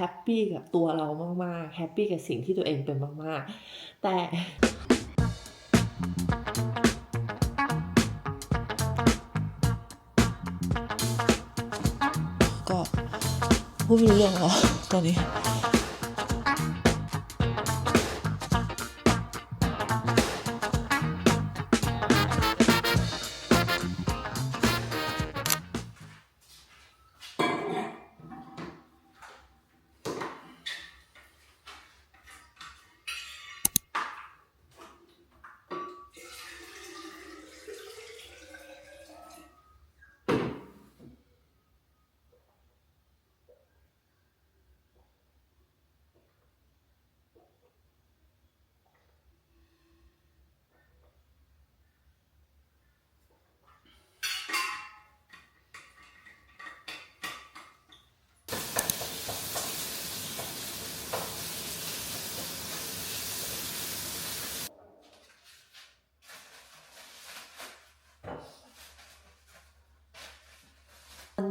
แฮปปี้กับตัวเรามากๆแฮปปี้กับสิ่งที่ตัวเองเป็นมากๆ แต่ก็พูดไม่รู้เรื่องหรอตอนนี้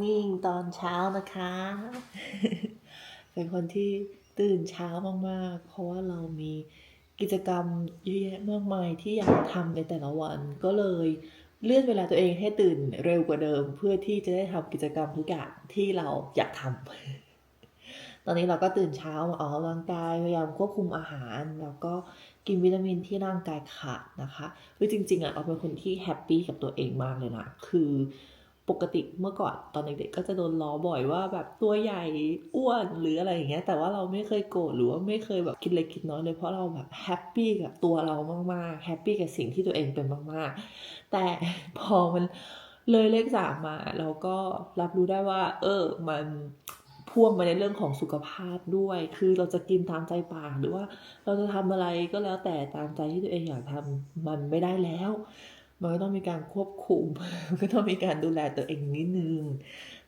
นิ่งตอนเช้านะคะ เป็นคนที่ตื่นเช้ามากๆ เพราะว่าเรามีกิจกรรมเยอะแยะมากมายที่อยากทำในแต่ละวัน ก็เลยเลื่อนเวลาตัวเองให้ตื่นเร็วกว่าเดิม เพื่อที่จะได้ทำกิจกรรมทุกอย่างที่เราอยากทำตอนนี้เราก็ตื่นเช้ามาออกกำลังกายพยายามควบคุมอาหาร แล้วก็กินวิตามินที่ร่างกายขาดนะคะคือจริงๆอะเราเป็นคนที่แฮปปี้กับตัวเองมากเลยนะคือ ปกติเมื่อก่อนตอนเด็กๆก็จะโดนล้อบ่อยว่าแบบตัวใหญ่อ้วนหรืออะไรอย่างเงี้ย แต่ว่าเราไม่เคยโกรธหรือว่าไม่เคยแบบคิดเล็กคิดน้อยเลยเพราะเราแบบแฮปปี้กับตัวเรามากๆแฮปปี้กับสิ่งที่ตัวเองเป็นมากๆ แต่พอมันเลยเลขสามมาเราก็รับรู้ได้ว่า เออมันพ่วงมาในเรื่องของสุขภาพด้วย คือเราจะกินตามใจปากหรือว่าเราจะทำอะไรก็แล้วแต่ตามใจที่ตัวเองอยากทำมันไม่ได้แล้ว มันก็ต้องมีการควบคุม มันก็ต้องมีการดูแลตัวเองนิดนึง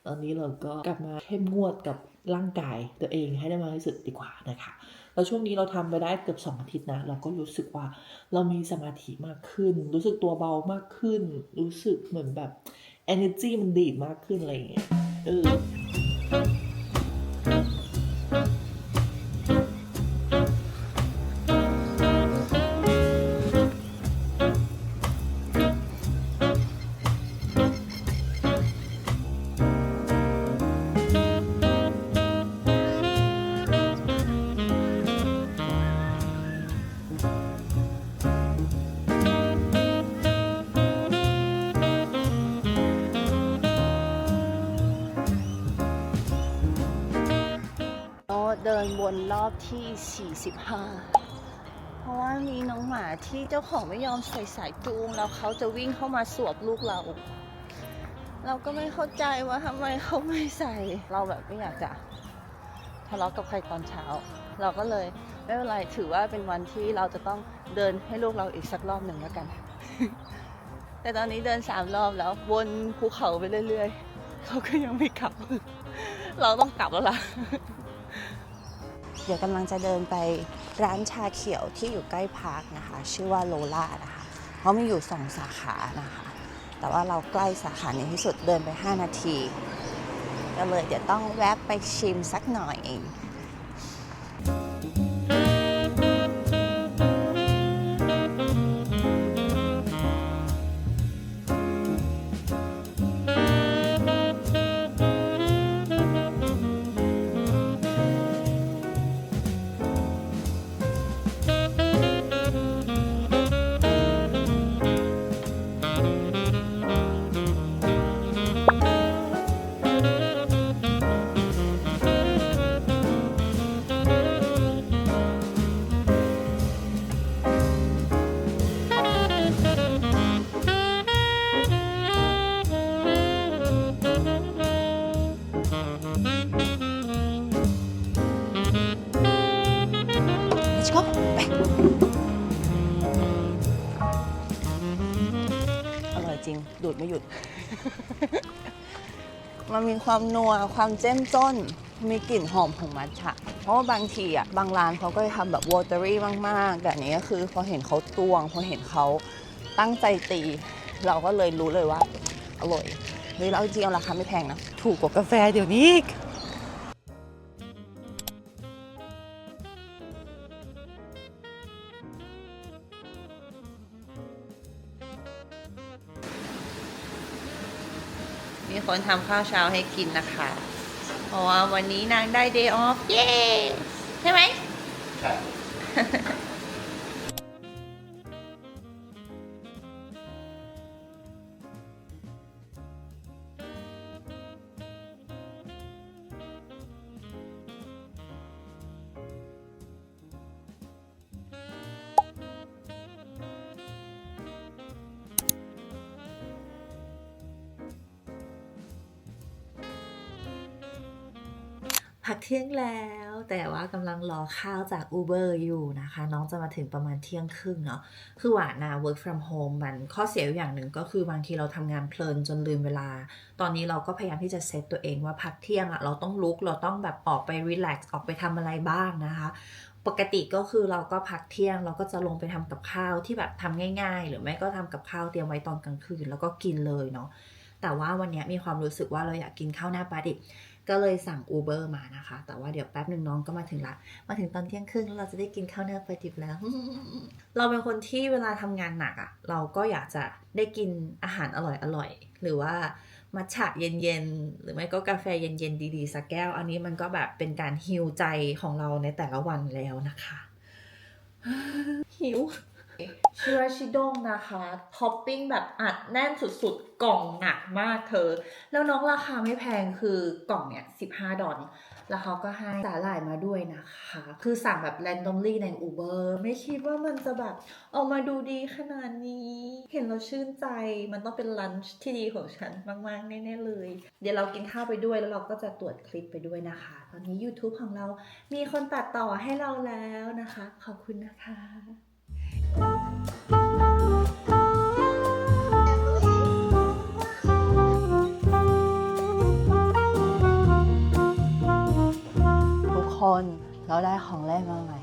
ตอนนี้เราก็กลับมาเข้มงวดกับร่างกายตัวเองให้ได้มากที่สุดดีกว่านะคะแล้วช่วงนี้เราทำไปได้เกือบสองอาทิตย์นะ เราก็รู้สึกว่าเรามีสมาธิมากขึ้น รู้สึกตัวเบามากขึ้น รู้สึกเหมือนแบบ energy มันดีดมากขึ้นอะไรอย่างเงี้ย เออ ดินวนรอบที่ 45 เพราะว่ามีน้องหมาที่เจ้าของไม่ยอมใส่สายจูง แล้วเขาจะวิ่งเข้ามาสวบลูกเรา เราก็ไม่เข้าใจว่าทำไมเขาไม่ใส่ เราแบบไม่อยากจะทะเลาะกับใครตอนเช้า เราก็เลยไม่เป็นไรถือว่าเป็นวันที่เราจะต้องเดินให้ลูกเราอีกสักรอบหนึ่งแล้วกัน แต่ตอนนี้เดินสามรอบแล้ววนภูเขาไปเรื่อยๆ เขาก็ยังไม่กลับ เราต้องกลับแล้วล่ะ ดี๋ยวกำลังจะเดินไปร้านชาเขียวที่อยู่ใกล้พาร์คนะคะ ชื่อว่าโลล่านะคะเขามีอยู่สองสาขานะคะ แต่ว่าเราใกล้สาขานี้ที่สุดเดินไป 5 นาที ก็เลยเดี๋ยวต้องแวะไปชิมสักหน่อยเอง มันมีความนัวความเจ้มจ้น มีกลิ่นหอมของมัทฉะเพราะว่าบางทีอะบางร้านเขาก็จะทำแบบวอเตอรี่มากๆ แต่อันนี้ก็คือพอเห็นเขาตวง พอเห็นเขาตั้งใจตี เราก็เลยรู้เลยว่า อร่อยเฮ้ยเราจริงๆราคาไม่แพงนะ ถูกกว่ากาแฟเดี๋ยวนี้อีก มีคนทำข้าวเช้าให้กินนะคะ เพราะว่าวันนี้นางได้ day off เย้ ใช่ไหมใช่ พักเที่ยงแล้ว แต่ว่ากำลังรอข้าวจาก Uber อยู่นะคะ น้องจะมาถึงประมาณเที่ยงครึ่งเนาะคือหวานนะ work from home มันข้อเสียอย่างหนึ่งก็คือบางทีเราทำงานเพลินจนลืมเวลา ตอนนี้เราก็พยายามที่จะเซตตัวเองว่าพักเที่ยงอะเราต้องลุกเราต้องแบบออกไปรีแลกซ์ออกไปทำอะไรบ้างนะคะปกติก็คือเราก็พักเที่ยงเราก็จะลงไปทำกับข้าวที่แบบทำง่ายๆ หรือไม่ก็ทำกับข้าวเตรียมไว้ตอนกลางคืนแล้วก็กินเลยเนาะแต่ว่าวันนี้มีความรู้สึกว่าเราอยากกินข้าวหน้าปลาดิบ ก็เลยสั่ง Uber มานะคะ แต่ว่าเดี๋ยวแป๊บหนึ่งน้องก็มาถึงละ มาถึงตอนเที่ยงครึ่งแล้วเราจะได้กินข้าวหน้าปลาดิบแล้ว เราเป็นคนที่เวลาทำงานหนักอะ่ะ เราก็อยากจะได้กินอาหารอร่อยๆหรือว่ามัทฉะเย็นๆ หรือไม่ก็กาแฟเย็นๆ ดีๆ สักแก้ว อันนี้มันก็แบบเป็นการฮิวใจของเราในแต่ละวันแล้วนะคะ หิว ชิราชิดงนะคะท็อปปิ้งแบบอัดแน่นสุดๆ กล่องหนักมากเธอ แล้วน้องราคาไม่แพงคือกล่องเนี่ย 15 ดอลแล้วเขาก็ให้สาหร่ายมาด้วยนะคะ คือสั่งแบบ randomly ใน Uber ไม่คิดว่ามันจะแบบออกมาดูดีขนาดนี้ เห็นแล้วชื่นใจมันต้องเป็นลันช์ที่ดีของฉันมากๆ แน่ๆเลย เดี๋ยวเรากินข้าวไปด้วยแล้วเราก็จะตรวจคลิปไปด้วยนะคะ ตอนนี้ YouTube ของเรามีคนตัดต่อให้เราแล้วนะคะ ขอบคุณนะคะ ทุกคนเราได้ของเล่นมาใหม่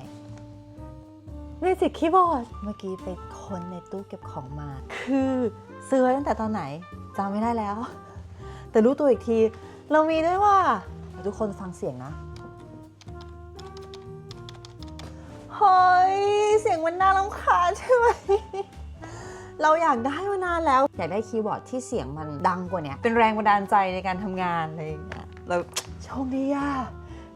มิวสิกคีย์บอร์ด เมื่อกี้ไปคนในตู้เก็บของมา คือซื้อไว้ตั้งแต่ตอนไหนจำไม่ได้แล้ว แต่รู้ตัวอีกที เรามีด้วยว่า ทุกคนฟังเสียงนะเฮ้ย เสียงมันน่ารำคาญใช่ไหมเราอยากได้มานานแล้ว อยากได้คีย์บอร์ดที่เสียงมันดังกว่านี้เป็นแรงบันดาลใจในการทำงานอะไรอย่างเงี้ยแล้วโชคดีอะ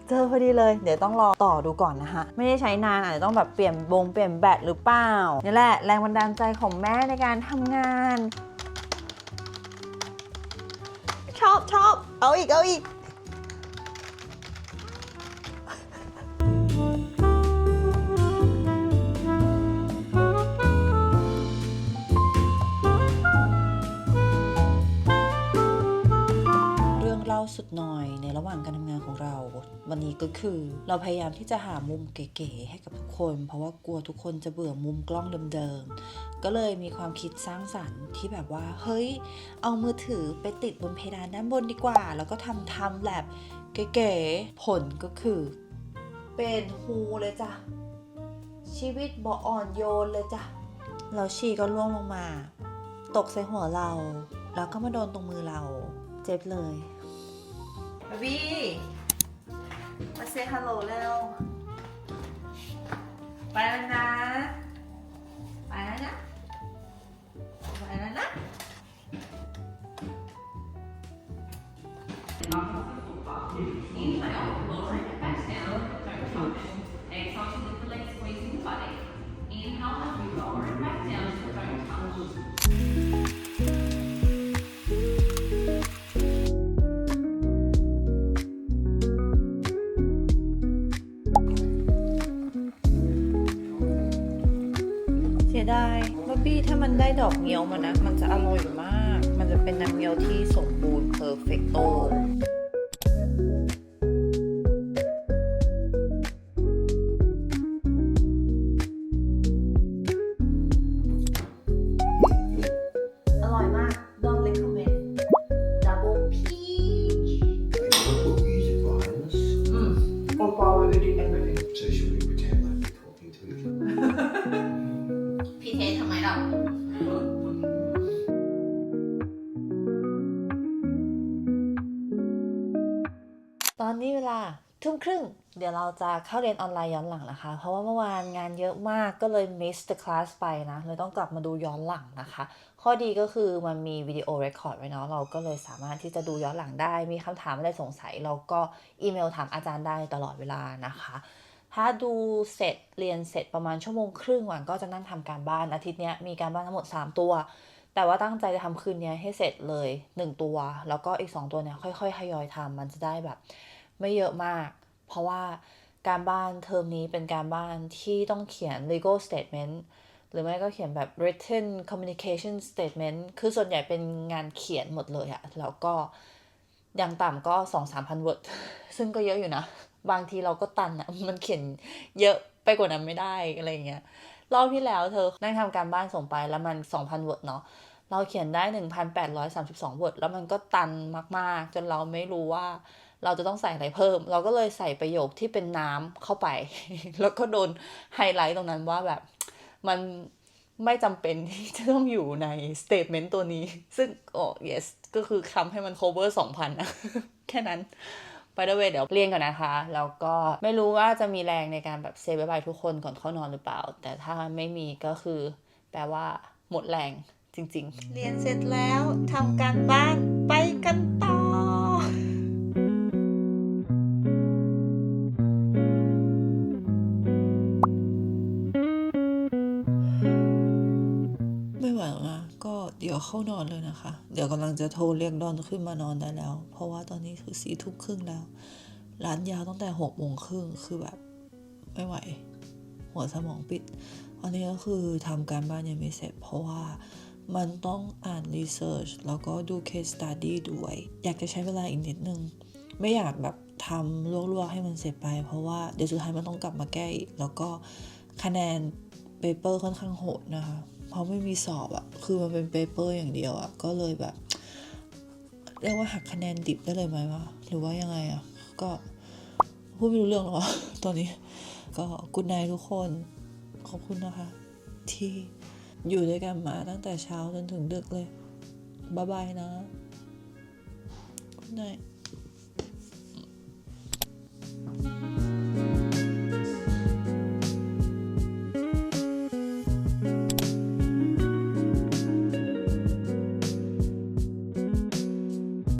เจอพอดีเลย เดี๋ยวต้องรอต่อดูก่อนนะคะไม่ได้ใช้นานอาจจะต้องแบบเปลี่ยนบงเปลี่ยนแบตหรือเปล่านี่แหละแรงบันดาลใจของแม่ในการทำงาน ชอบชอบเอาอีกเอาอีก สุดหน่อยในระหว่างการทำงานของเรา วันนี้ก็คือ เราพยายามที่จะหามุมเก๋ๆให้กับทุกคน เพราะว่ากลัวทุกคนจะเบื่อมุมกล้องเดิมๆ ก็เลยมีความคิดสร้างสรรค์ที่แบบว่า เฮ้ย เอามือถือไปติดบนเพดานด้านบนดีกว่า แล้วก็ทำทำแบบเก๋ๆผลก็คือ เป็นฮูเลยจ้ะชีวิตบ่อ่อนโยนเลยจ้ะแล้วชีก็ล่วงลงมา ตกใส่หัวเรา แล้วก็มาโดนตรงมือเรา เจ็บเลย วีมาเซฮัลโหลแล้ว ไปแล้วนะ มันได้ดอกเงี้ยวมานะ มันจะอร่อยมาก มันจะเป็นน้ำเงี้ยวที่สมบูรณ์เพอร์เฟกโต ตอนนี้เวลาทุ่มครึ่ง เดี๋ยวเราจะเข้าเรียนออนไลน์ย้อนหลังนะคะ เพราะว่าเมื่อวานงานเยอะมากก็เลย miss the class ไปนะเลยต้องกลับมาดูย้อนหลังนะคะ ข้อดีก็คือมันมีวิดีโอเรคคอร์ดไว้เนาะเราก็เลยสามารถที่จะดูย้อนหลังได้ มีคำถามอะไรสงสัย เราก็อีเมลถามอาจารย์ได้ตลอดเวลานะคะถ้าดูเสร็จเรียนเสร็จประมาณชั่วโมงครึ่งหวันก็จะนั่งทำการบ้านอาทิตย์นี้มีการบ้านทั้งหมด 3 ตัว แต่ว่าตั้งใจจะทำคืนนี้ให้เสร็จเลย 1 ตัว แล้วก็อีก 2 ตัวเนี้ยค่อยๆทยอยทำมันจะได้แบบ ไม่เยอะมาก เพราะว่าการบ้านเทอมนี้เป็นการบ้านที่ต้องเขียน legal statement หรือไม่ก็เขียนแบบ written communication statement คือส่วนใหญ่เป็นงานเขียนหมดเลยอะแล้วก็อย่างต่ำก็2-3พัน word ซึ่งก็เยอะอยู่นะ บางทีเราก็ตันอะมันเขียนเยอะไปกว่านั้นไม่ได้อะไรอย่างเงี้ย รอบที่แล้วเธอนั่งทำการบ้านส่งไปแล้วมัน 2,000 word เนาะเราเขียนได้ 1,832 word แล้วมันก็ตันมากๆ จนเราไม่รู้ว่าเราจะต้องใส่อะไรเพิ่ม เราก็เลยใส่ประโยคที่เป็นน้ำเข้าไป แล้วก็โดนไฮไลท์ตรงนั้นว่าแบบมันไม่จำเป็นที่จะต้องอยู่ใน statement ตัวนี้ ซึ่งโอ้ yes ก็คือคำให้มัน cover 2,000นะแค่นั้น by the way เดี๋ยวเรียนก่อนนะคะ แล้วก็ไม่รู้ว่าจะมีแรงในการแบบเซฟบายบายทุกคนก่อนเข้านอนหรือเปล่า แต่ถ้าไม่มีก็คือ แปลว่าหมดแรงจริง ๆ เรียนเสร็จแล้วทำการบ้านไปกันต่อ เดี๋ยวเข้านอนเลยนะคะ เดี๋ยวกำลังจะโทรเรียกดอนขึ้นมานอนได้แล้ว เพราะว่าตอนนี้คือสี่ทุ่มครึ่งแล้ว ร้านยาวตั้งแต่หกโมงครึ่งคือแบบไม่ไหว หัวสมองปิดอันนี้ก็คือทำการบ้านยังไม่เสร็จ เพราะว่ามันต้องอ่านรีเสิร์ชแล้วก็ดู case study ด้วย อยากจะใช้เวลาอีกนิดนึง ไม่อยากแบบทำลวกๆให้มันเสร็จไป เพราะว่าเดี๋ยวสุดท้ายมันต้องกลับมาแก้อีก แล้วก็คะแนนเปเปอร์ค่อนข้างโหดนะคะ เพราะไม่มีสอบอะคือมันเป็นเปเปอร์อย่างเดียวอะก็เลยแบบ เรียกว่าหักคะแนนดิบได้เลยไหมวะหรือว่ายังไงอะก็พูดไม่รู้เรื่องหรอตอนนี้ ก็กุณนายทุกคน ขอบคุณนะคะ ที่อยู่ด้วยกันมาตั้งแต่เช้าจนถึงดึกเลย บ๊ายบายนะกุณนาย